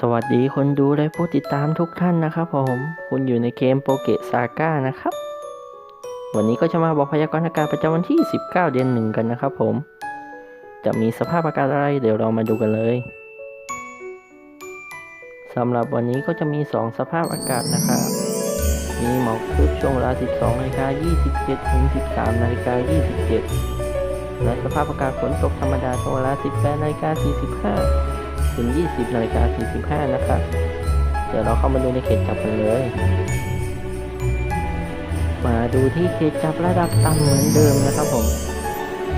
สวัสดีคนดูและผู้ติดตามทุกท่านนะครับผม คุณอยู่ในเกมโปเกซาก้านะครับ วันนี้ก็จะมาบอกพยากรณ์อากาศประจำวันที่ 19 เดือนหนึ่งกันนะครับผม จะมีสภาพอากาศอะไรเดี๋ยวเรามาดูกันเลยสำหรับวันนี้ก็จะมี 2 สภาพอากาศนะครับ มีหมอกทึบช่วงเวลา 12นาฬิกา27ถึง13นาฬิกา27และสภาพอากาศฝนตกธรรมดาช่วงเวลา 18นาฬิกา45 ถึง 20นาฬิกา45นะครับ เดี๋ยวเราเข้ามาดูในเขตจับกันเลย มาดูที่เขตจับระดับต่ำเหมือนเดิมนะครับผม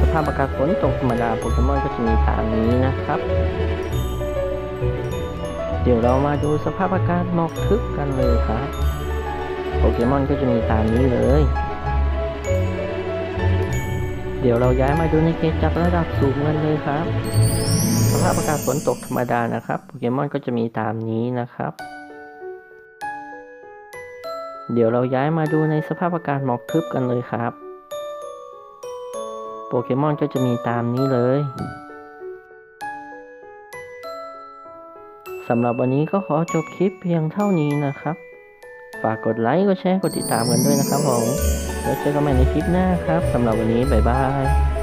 สภาพอากาศฝนตกธรรมดาโปเกมอนก็จะมีตามนี้นะครับ เดี๋ยวเรามาดูสภาพอากาศหมอกทึบกันเลยครับ โปเกมอนก็จะมีตามนี้เลย เดี๋ยวเราย้ายมาดูในเขตจับระดับสูงกันเลยครับ สภาพอากาศฝนตกธรรมดานะครับโปเกมอนก็จะมีตามนี้นะครับ เดี๋ยวเราย้ายมาดูในสภาพอากาศหมอกทึบกันเลยครับ โปเกมอนก็จะมีตามนี้เลยสำหรับวันนี้ก็ขอจบคลิปเพียงเท่านี้นะครับ ฝากกดไลค์ กดแชร์ กดติดตามกันด้วยนะครับผม แล้วเจอกันใหม่ในคลิปหน้าครับสำหรับวันนี้บ๊ายบาย